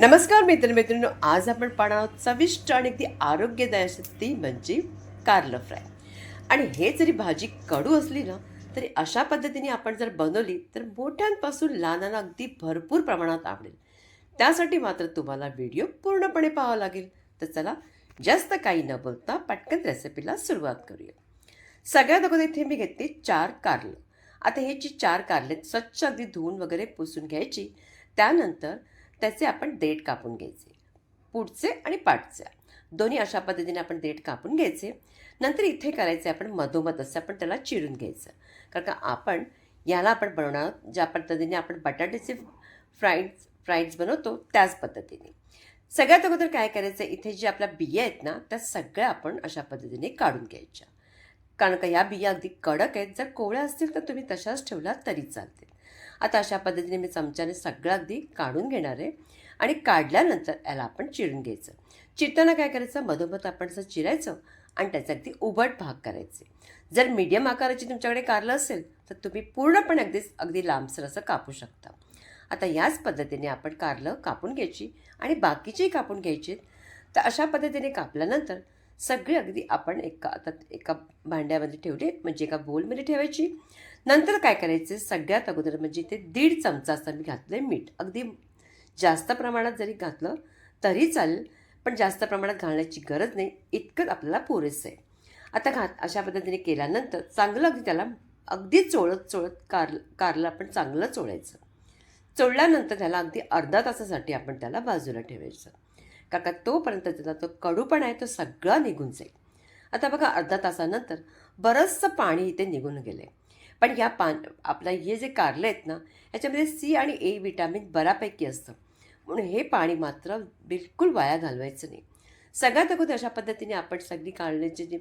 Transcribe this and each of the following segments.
नमस्कार मित्रमैत्रिणींनो आज आपण पाहणार आहोत चविष्ट आणि अगदी आरोग्यदायी अशी ती म्हणजे कारलं फ्राय. आणि हे जरी भाजी कडू असली ना तरी अशा पद्धतीने आपण जर बनवली तर मोठ्यांपासून लहानांना अगदी भरपूर प्रमाणात आवडेल. त्यासाठी मात्र तुम्हाला व्हिडिओ पूर्णपणे पाहावा लागेल. तर चला जास्त काही न बोलता पटकन रेसिपीला सुरुवात करूया. सगळ्यात अगोदर इथे मी घेतली चार कारलं. आता हे जी चार कारले स्वच्छ अगदी धुवून वगैरे पुसून घ्यायची. त्यानंतर त्याचे आपण देठ कापून घ्यायचे. पुढचे आणि पाठचे. दोन्ही अशा पद्धतीने आपण देठ कापून घ्यायचे. नंतर इथे करायचे आपण मधोमध असं आपण त्याला चिरून घ्यायचं. कारण का आपण याला आपण बनवणार आहोत ज्या पद्धतीने आपण बटाट्याचे फ्राईड्स फ्राईड्स बनवतो त्याच पद्धतीने. सगळ्यात अगोदर काय करायचं? इथे जे आपल्या बिया आहेत ना त्या सगळ्या आपण अशा पद्धतीने काढून घ्यायच्या. कारण का या बिया अगदी कडक आहेत. जर कोवळ्या असतील तर तुम्ही तशाच ठेवल्या तरी चालतील. आता अशा पद्धतीने मी चमच्याने सगळं अगदी काढून घेणार आहे. आणि काढल्यानंतर याला आपण चिरून घ्यायचं. चिरताना काय करायचं? मधोमध आपण असं चिरायचं आणि त्याचा अगदी उबट भाग करायचे. जर मीडियम आकाराची तुमच्याकडे कारलं असेल तर तुम्ही पूर्णपणे अगदी अगदी लांबसर असं कापू शकता. आता याच पद्धतीने आपण कारलं कापून घ्यायची आणि बाकीचेही कापून घ्यायचे तर अशा पद्धतीने कापल्यानंतर सगळे अगदी आपण एका आता एका भांड्यामध्ये ठेवले म्हणजे एका बोलमध्ये ठेवायची. नंतर काय करायचं? सगळ्यात अगोदर म्हणजे ते दीड चमचा असं मी घातलं आहे मीठ. अगदी जास्त प्रमाणात जरी घातलं तरी चालेल पण जास्त प्रमाणात घालण्याची गरज नाही. इतकंच आपल्याला पुरेसं आहे. आता घात अशा पद्धतीने केल्यानंतर चांगलं अगदी त्याला अगदी चोळत चोळत कार कारलं आपण चांगलं चोळायचं. चोळल्यानंतर त्याला अगदी अर्धा तासासाठी आपण त्याला बाजूला ठेवायचं. का का तोपर्यंत त्याचा तो कडूपणा आहे तो सगळा निघून जाईल. आता बघा अर्धा तासानंतर बरंचसं पाणी इथे निघून गेलं आहे पण या पान आपलं हे जे कारलं आहेत ना याच्यामध्ये सी आणि ए विटॅमिन बऱ्यापैकी असतं. म्हणून हे पाणी मात्र बिलकुल वाया घालवायचं नाही. सगळ्यात अगोदर अशा पद्धतीने आपण सगळी काढण्याचे जे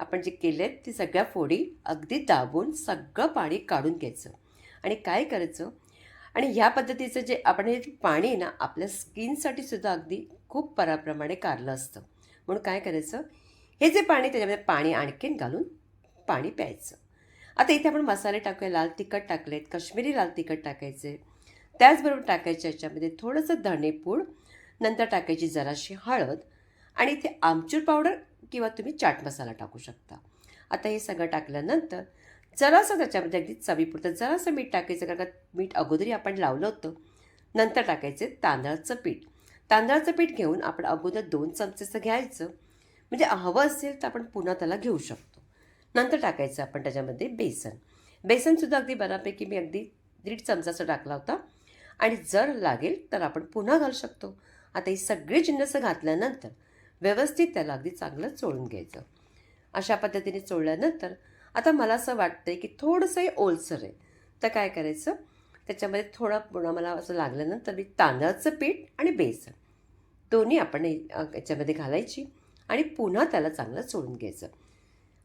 आपण जे केले आहेत ती सगळ्या फोडी अगदी दाबून सगळं पाणी काढून घ्यायचं. आणि काय करायचं? आणि ह्या पद्धतीचं जे आपण हे पाणी आहे ना आपल्या स्किनसाठी सुद्धा अगदी खूप पराप्रमाणे कारलं असतं. म्हणून काय करायचं? हे जे पाणी त्याच्यामध्ये पाणी आणखीन घालून पाणी प्यायचं. आता इथे आपण मसाले टाकूया लाल तिखट टाकलेत काश्मीरी लाल तिखट टाकायचे. त्याचबरोबर टाकायचे याच्यामध्ये थोडंसं धणेपूड नंतर टाकायची जराशी हळद आणि इथे आमचूर पावडर किंवा तुम्ही चाट मसाला टाकू शकता. आता हे सगळं टाकल्यानंतर जरासं त्याच्यामध्ये अगदी चवीपुरतं जरासं मीठ टाकायचं कारण का मीठ अगोदरी आपण लावलं होतं. नंतर टाकायचे तांदळाचं पीठ. तांदळाचं पीठ घेऊन आपण अगोदर दोन चमचेचं घ्यायचं. म्हणजे हवं असेल तर आपण पुन्हा त्याला घेऊ शकतो. नंतर टाकायचं आपण त्याच्यामध्ये बेसन. बेसनसुद्धा अगदी बऱ्यापैकी मी अगदी दीड चमचाचं टाकला होता. आणि जर लागेल तर आपण पुन्हा घालू शकतो. आता ही सगळी जिन्नसं घातल्यानंतर व्यवस्थित त्याला अगदी चांगलं चोळून घ्यायचं. अशा पद्धतीने चोळल्यानंतर आता मला असं वाटतं आहे की थोडंसं हे ओलसर आहे. तर काय करायचं? त्याच्यामध्ये थोडं पुन्हा मला असं लागल्यानंतर मी तांदळाचं पीठ आणि बेसन. दोन्ही आपण याच्यामध्ये घालायची आणि पुन्हा त्याला चांगलं चोळून घ्यायचं.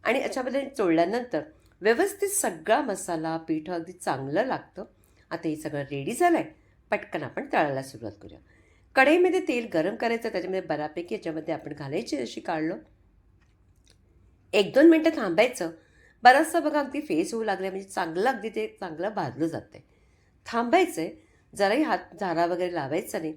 आणि याच्यामध्ये चोळल्यानंतर व्यवस्थित सगळा मसाला पीठ अगदी चांगलं लागतं. आता हे सगळं रेडी झालं आहे पटकन आपण तळायला सुरुवात करूया. कढईमध्ये तेल गरम करायचं त्याच्यामध्ये बऱ्यापैकी याच्यामध्ये आपण घालायची जशी काढलं. एक दोन मिनटं थांबायचं. बराचसा बघा अगदी फेस होऊ लागलं म्हणजे चांगलं अगदी ते चांगलं भाजलं जातं आहे थांबायचं आहे जराही हात झारा वगैरे लावायचा नाही.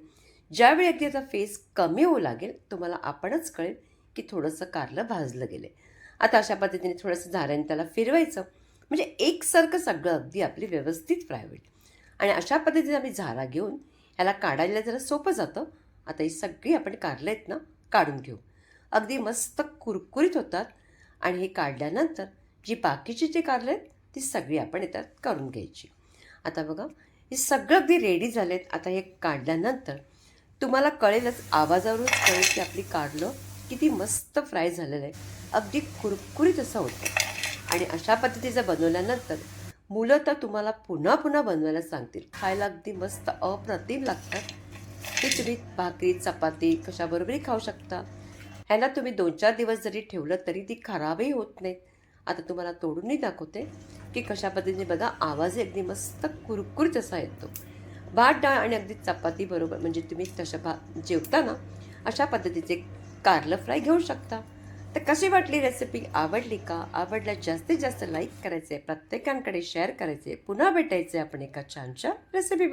ज्यावेळी अगदी आता फेस कमी होऊ लागेल तुम्हाला आपणच कळेल की थोडंसं कारलं भाजलं गेलं आहे आता अशा पद्धतीने थोडंसं झाऱ्याने त्याला फिरवायचं म्हणजे एकसारखं सगळं अगदी आपली व्यवस्थित फ्राय होईल आणि अशा पद्धतीने आम्ही झारा घेऊन ह्याला काढायला जरा सोपं जातं. आता ही सगळी आपण कारलं आहेत ना काढून घेऊ. अगदी मस्त कुरकुरीत होतात आणि हे काढल्यानंतर जी बाकीची जी कारलं आहेत ती सगळी आपण येतात करून घ्यायची. आता बघा हे सगळं अगदी रेडी झालेत. आता हे काढल्यानंतर तुम्हाला कळेलच आवाजावरूनच कळेल की आपली कारलं किती मस्त फ्राय झालेलं आहे. अगदी कुरकुरीत असं होतं. आणि अशा पद्धतीचं बनवल्यानंतर मुलं तर तुम्हाला पुन्हा पुन्हा बनवायला सांगतील. खायला अगदी मस्त अप्रतिम लागतात. ते तुम्ही भाकरी चपाती कशाबरोबरही खाऊ शकता. ह्याला तुम्ही दोन चार दिवस जरी ठेवलं तरी ती खराबही होत नाहीत. आता तुम्हाला तोडूनही दाखवते. की कशा पद्धतीने बघा आवाजही अगदी मस्त कुरकुरीत असा येतो. भात डाळ आणि अगदी चपाती बरोबर म्हणजे तुम्ही तशा भा जेवताना अशा पद्धतीचे कारलं फ्राय घेऊ शकता. तर कशी वाटली रेसिपी आवडली का? आवडल्या जास्तीत जास्त लाईक करायचे प्रत्येकांकडे शेअर करायचे पुन्हा भेटायचे आपण एका छानशा रेसिपी